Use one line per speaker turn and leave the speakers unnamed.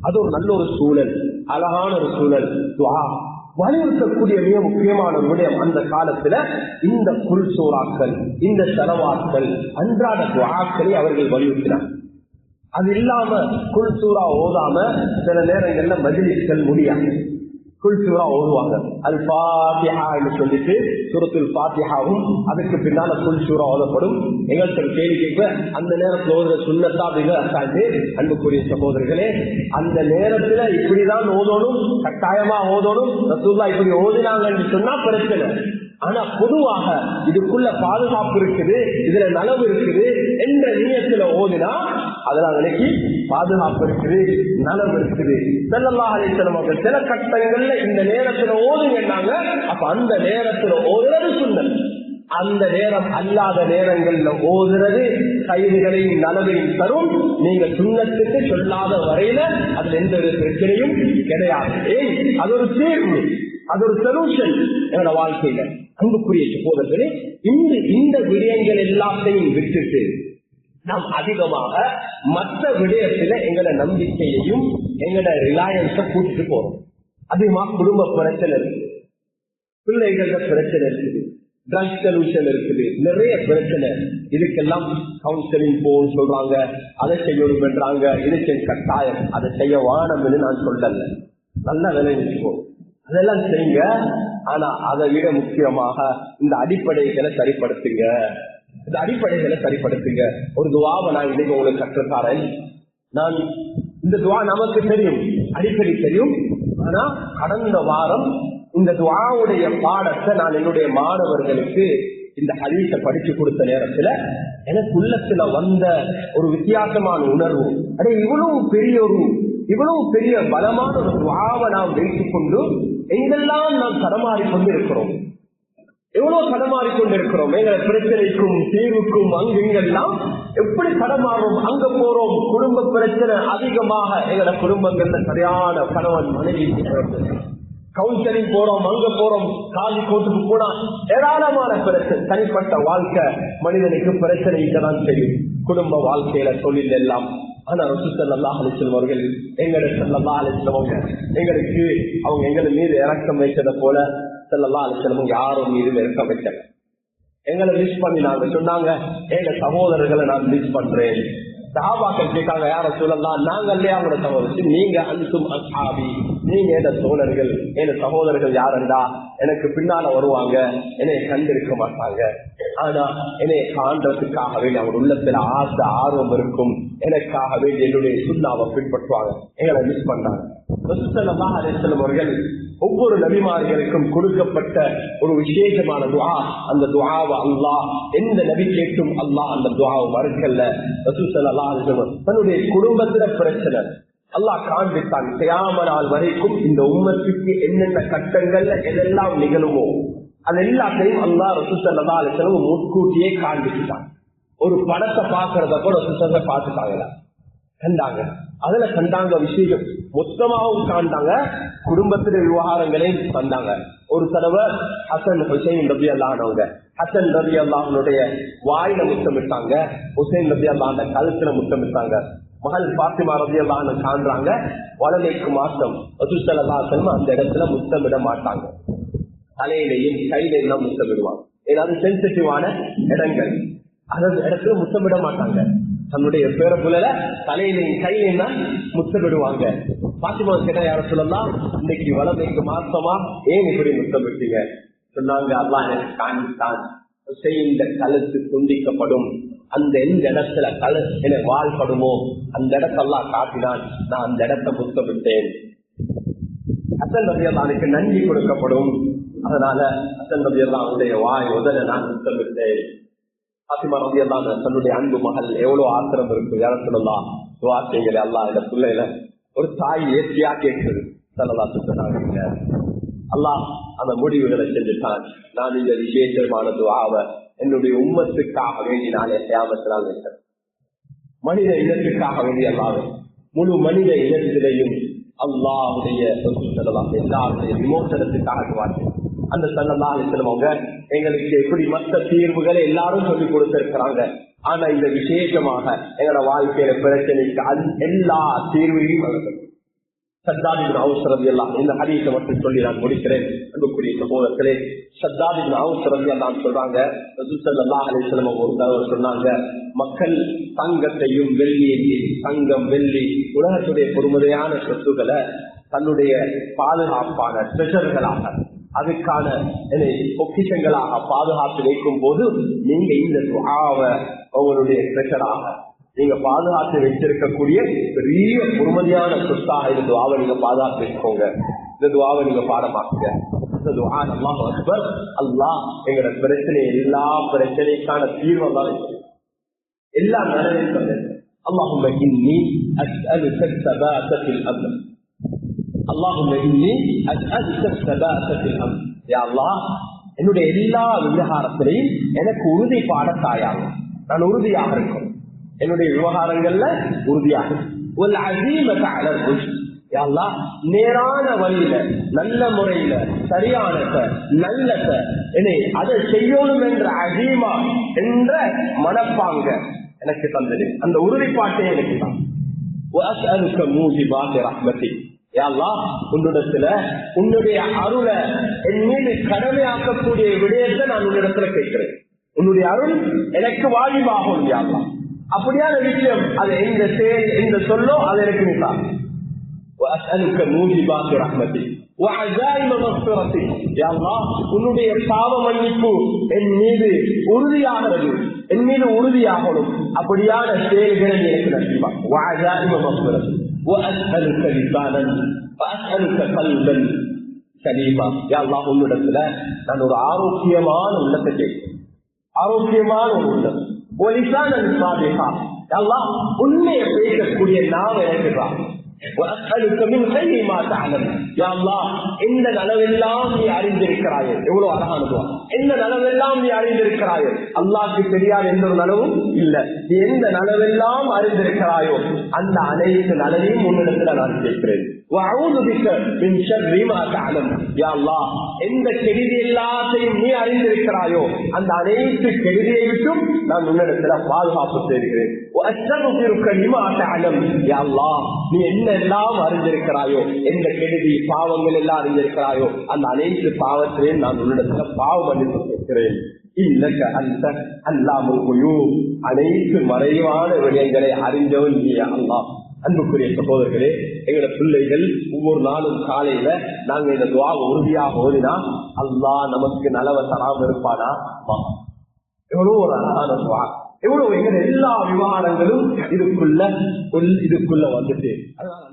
அது ஒரு நல்ல ஒரு சூழல் அழகான ஒரு சூழல் துவா. வலியுறுத்தக்கூடிய மிக முக்கியமான ஒரு விடயம் அந்த காலத்துல இந்த புல் சோறாக்கள் இந்த செலவாக்கள் அன்றாட துவாக்களை அவர்கள் வலியுறுத்தினார் அது இல்லாம குல் சூறா ஓதாம சில நேரங்கள்ல மஜிலிஸ்கள் முடியாது. குல் ஓதுவாங்க. அல் பாத்திஹா என்று சொல்லிட்டு சுரத்தில் பாத்திஹாவும் அதுக்கு பின்னால குல் ஓதப்படும். எங்கள்கிட்ட கேள்வி கேட்க அந்த நேரத்தில் ஓதுற சுண்ணத்தா அப்படின்னு அசாண்டு அன்புக்குரிய சகோதரர்களே அந்த நேரத்துல இப்படிதான் ஓதணும் கட்டாயமா ஓதணும் ரசூல்லா இப்படி ஓதினாங்கன்னு சொன்னா பிரச்சனை. ஆனா பொதுவாக இதுக்குள்ள பாதுகாப்பு இருக்குது இதுல நலவு இருக்குது என்ற நீயத்துல ஓதினா அதெல்லாம் நினைக்கி பாதுகாப்பு இருக்குது நலம் இருக்குது. செல்லல்லாஹ் அலிசலம் அவர்கள் சில கட்டங்கள்ல இந்த நேரத்துல ஓதுங்கன்னாங்க. அப்ப அந்த நேரத்துல ஓதுறது சுண்ணல் அந்த நேரம் அல்லாத நேரங்கள்ல ஓதுறது கைதுகளையும் நலவையும் தரும். நீங்க சுண்ணத்துக்கு சொல்லாத வரையில அதுல எந்த ஒரு பிரச்சனையும் கிடையாது. ஏய் அது ஒரு தீர்வு அது ஒரு சொல்யூஷன் என்னோட வாழ்க்கையில. அன்புக்குரிய சகோதரர்களே இந்த இந்த விடயங்கள் எல்லாத்தையும் விட்டுட்டு நாம் அதிகமாக மற்ற விடயத்துல எங்களோட நம்பிக்கையையும் எங்களோட ரிலாயன்ஸ கூட்டிட்டு போறோம். அதிகமா குடும்ப பிரச்சனை இருக்குது. பிள்ளைகள பிரச்சனை இருக்குது. ட்ரக்ஸ் சொல்யூஷன் இருக்குது. நிறைய பிரச்சனை. இதுக்கெல்லாம் கவுன்சிலிங் போன்னு சொல்றாங்க. அதை செய்யணும் பண்றாங்க. இதுக்கு கட்டாயம். அதை செய்ய வானம்னு நான் சொல்லல. நல்லா விளைவிச்சுக்கோ அதெல்லாம் செய்யுங்க. ஆனா அதை விட முக்கியமாக இந்த அடிப்படைகளை சரிப்படுத்துங்க. இந்த அடிப்படைகளை சரிப்படுத்துங்க. ஒரு துவாவை நான் இன்னைக்கு உங்களுக்கு கற்றுத்தாரேன் நான் இந்த துவா நமக்கு தெரியும். அடிக்கடி தெரியும். ஆனா கடந்த வாரம் இந்த துவாவுடைய பாடத்தை நான் என்னுடைய மாணவர்களுக்கு இந்த ஹதீஸ படிச்சு கொடுத்த நேரத்துல எனக்கு உள்ளத்துல வந்த ஒரு வித்தியாசமான உணர்வு. அடே இவ்வளவு பெரிய ஒரு இவ்வளவு பெரிய பலமான ஒரு துவாவை நாம் வைத்துக் கொண்டு எங்கெல்லாம் நாம் தடமாறி கொண்டிருக்கிறோம்? எவ்வளவு தடமாறி கொண்டிருக்கிறோம் எங்களை பிரச்சனைக்கும் தீர்வுக்கும் அங்குங்கெல்லாம் எப்படி தடமாறும் அங்க போறோம்? குடும்ப பிரச்சனை அதிகமாக எங்களை குடும்பங்கள்ல சரியான கணவன் மனைவி கவுன்சிலிங் போறோம் அங்க போறோம் காலி கோட்டுக்கு போனா ஏராளமான பிரச்சனை. தனிப்பட்ட வாழ்க்கை மனிதனுக்கு பிரச்சனை தான் தெரியும் குடும்ப வாழ்க்கையில தொழில் எல்லாம். ஆனா ரசூசல்லா அலிஸ்லம் அவர்கள் எங்களை செல்லல்லா அலிஸ்லவங்க எங்களுக்கு அவங்க எங்களை மீது இறக்கம் வைத்ததை போல செல்லல்லா அலிஸ்லமும் யாரும் மீது இறக்கம் வைக்கல எங்களை மிஸ் பண்ணினாங்க சொன்னாங்க எங்க சகோதரர்களை நான் மிஸ் பண்றேன். சஹாபாக்கள் கேட்காங்க யார சொல்லலாம் நாங்களே அவங்கள அவங்களோட நீங்க அன்சும் அசாபி நீங்க எந்த சோழர்கள்? என் சகோதரர்கள் யாருண்டா எனக்கு பின்னால வருவாங்க. என்னை கண்டிருக்க மாட்டாங்க. ஆனா என்னை காண்றதுக்காக வேண்டி அவங்க உள்ளத்துல ஆசை ஆர்வம் இருக்கும். எனக்காக வேண்டி என்னுடைய சுண்ணாவை பின்பற்றுவாங்க. எங்களை மிஸ் பண்றாங்க அவர்கள் ஒவ்வொரு நபிமார்களுக்கும் கொடுக்கப்பட்ட ஒரு விசேஷமான துவா அந்த துவாவை அல்லாஹ் எந்த நபி கேட்டும் அல்லாஹ் அந்த துவாவை மறுக்கல்ல. தன்னுடைய குடும்பத்தில பிரச்சனை. அல்லாஹ் காண்பித்தான் செய்யாம நாள் வரைக்கும் இந்த உம்மத்துக்கு என்னென்ன கட்டங்கள்ல எதெல்லாம் நிகழுமோ அது எல்லாத்தையும் அல்லா ரசூசல்லா அலிசலம் முன்கூட்டியே காண்பிச்சுட்டான். ஒரு படத்தை பாக்குறத கூட ரசூசல்ல பாத்துட்டாங்களா கண்டாங்க அதுல கண்டாங்க விஷயம் மொத்தமாவும் காண்டாங்க குடும்பத்தின விவகாரங்களையும் தந்தாங்க. ஒரு தடவை ஹசன் ஹுசைன் ரபி அல்லானவங்க ஹசன் ரபி அல்லாஹனுடைய வாயில முத்தமிட்டாங்க. ஹுசைன் ரபி அல்லாண்ட கழுத்துல முத்தமிட்டாங்க. மகள் பாத்திமா ரபி அல்லான காண்றாங்க. வளமைக்கு மாற்றம். ரசூசல்லா அந்த இடத்துல முத்தமிட மாட்டாங்க. தலையிலையும் கையிலையும் தான் முத்தமிடுவாங்க ஏதாவது சென்சிட்டிவான இடங்கள். அந்த இடத்துல முத்தமிட மாட்டாங்க. தன்னுடைய பேரப்புல தலையிலையும் கையிலையும் தான் முத்தமிடுவாங்க. பாத்திமா கேட்டா யார சொல்லலாம் இன்னைக்கு வளமைக்கு மாசமா ஏன் இப்படி முத்தமிட்டீங்க? சொன்னாங்க அல்லா எனக்கு காண்பித்தான். இந்த கழுத்து துண்டிக்கப்படும். அந்த எந்த இடத்துல கல என வாழ்படுமோ அந்த இடத்தெல்லாம் காட்டினான். நான் அந்த இடத்தை முத்தமிட்டேன். அசன் ரவியல்லானுக்கு நன்றி கொடுக்கப்படும். அதனால அசன் ரவியல்லா அவனுடைய வாய் முதல்ல நான் முத்தமிட்டேன். பாத்திமா ரபியல்லான தன்னுடைய அன்பு மகள் எவ்வளவு ஆத்திரம் இருக்கு? யார சொல்லலாம் துவா செய்கிற அல்லா இந்த பிள்ளையில ஒரு தாய் ஏற்றியா கேட்குது. சொல்லலா சுத்தனாங்க அல்லாஹ் அந்த முடிவுகளை செஞ்சுட்டான். நான் இந்த விசேஷமான துவாவை என்னுடைய உம்மத்துக்காக வேண்டி நான் ஏமாத்தினால் வைத்தேன். மனித இனத்துக்காக வேண்டி அல்லாது முழு மனித இனத்திலையும் அல்லாவுடைய எல்லாருடைய விமோசனத்துக்காக வாழ்க்கை அந்த சல்லல்லா அலிஸ்லமவங்க எங்களுக்கு எப்படி மற்ற தீர்வுகளை எல்லாரும் சொல்லி கொடுத்திருக்கிறாங்க. ஆனா இந்த விசேஷமாக எங்களோட வாழ்க்கையில பிரச்சனைக்கு அது எல்லா தீர்வையும் வழங்கணும் சத்தாதிபின் அவசரம் எல்லாம் இந்த ஹதீஸை மட்டும் சொல்லி நான் முடிக்கிறேன். அன்புக்குரிய சகோதரர்களே சத்தாதிபின் அவசரம் எல்லாம் சொல்றாங்க ரசூலுல்லாஹி அலைஹி ஒரு சொன்னாங்க மக்கள் தங்கத்தையும் வெள்ளியையும் தங்கம் வெள்ளி உலகத்துடைய பொறுமதையான சொத்துக்களை தன்னுடைய பாதுகாப்பான ட்ரெஷர்களாக அதுக்கான பொக்கிஷங்களாக பாதுகாத்து வைக்கும் போது நீங்க இந்த துவாவ உங்களுடைய ஸ்பெஷலாக நீங்க பாதுகாத்து வச்சிருக்கக்கூடிய பெரிய பொறுமதியான சொத்தாக இந்த துவாவை நீங்க பாதுகாத்து வச்சுக்கோங்க. இந்த துவாவை நீங்க பாடமாக்குங்க. அல்லாஹ் எங்களோட பிரச்சனை எல்லா பிரச்சனைக்கான தீர்வு தான் எல்லாம் நிறைவேற்றது அல்லாஹும் இன்னி அஸ்அலுக்க சபாத்தத்தில் அல்லாஹ் அல்லாஹும் அல்லாஹ் என்னுடைய எல்லா விவகாரத்திலையும் எனக்கு உறுதி பாடத்தாயாகும் நான் உறுதியாக இருக்கும் என்னுடைய விவகாரங்கள்ல உறுதியாக ஒரு அசீமத்தாளர் நேரான வழியில நல்ல முறையில சரியானத நல்லத அதை செய்யணும் என்ற அஜீமா என்ற மனப்பாங்க எனக்கு தந்தது. அந்த உறுதிப்பாட்டே எனக்கு தான். மூஜி பாத்தி ரஹ்மத்தி உன்னிடத்துல உன்னுடைய அருளை என் மீது கடமையாக்கக்கூடிய விடயத்தை நான் உன்னிடத்துல கேட்கிறேன் உன்னுடைய அருள் எனக்கு வாழிவாகும் யா அல்லாஹ். அப்படியான விஷயம் அது எந்த செயல் எந்த சொல்லோ அது எனக்கு நிதான் وأسألك موجبات رحمتك وعزائم مغفرتك يا الله உன்னுடைய பாவ மன்னிப்பு என் மீது உறுதியாகிறது என் மீது உறுதியாகணும் அப்படியான செயல்களை நீ எனக்கு நம்பிவா وعزائم مغفرتك وأسألك لسانا وأسألك قلبا சலீமா யா அல்லாஹ் உன்னிடத்துல நான் ஒரு ஆரோக்கியமான உள்ளத்தை கேட்கிறேன் ஆரோக்கியமான ஒரு உள்ளம் ஒலிசான சாதிகா யா அல்லாஹ் உண்மையை பேசக்கூடிய நாம் எனக்கு யா அல்லா எந்த நனவெல்லாம் நீ அறிந்திருக்கிறாயே எவ்வளவு அழகான துவா எந்த நனவெல்லாம் நீ அறிந்திருக்கிறாயே அல்லாக்கு தெரியாத எந்த ஒரு நனவும் இல்ல எந்த நனவெல்லாம் அறிந்திருக்கிறாயோ அந்த அனைத்து நனவையும் உன்னிடத்துல நான் கேட்கிறேன் எந்த கெடுதி எல்லாத்தையும் நீ அறிந்திருக்கிறாயோ அந்த அனைத்து கெடுதியை விட்டும் நான் உன்னிடத்துல பாதுகாப்பு செய்கிறேன் நீ என்ன எல்லாம் அறிந்திருக்கிறாயோ எந்த கெடுதி பாவங்கள் எல்லாம் அறிந்திருக்கிறாயோ அந்த அனைத்து பாவத்திலையும் நான் உன்னிடத்துல பாவம் அளித்து கேட்கிறேன். இல்லக்க அந்த அல்லாமல் அனைத்து மறைவான விடயங்களை அறிந்தவன் நீ அல்லாம் அன்புக்குரிய சகோதரர்களே எங்களோட பிள்ளைகள் ஒவ்வொரு நாளும் காலையில நாங்க இந்த துவா உறுதியாக ஓடினா அல்லா நமக்கு நலவ தராம இருப்பானா? எவ்வளவு ஒரு அழகான துவா. எவ்வளவு எங்க எல்லா விவகாரங்களும் இதுக்குள்ள இதுக்குள்ள வந்துட்டு அதனால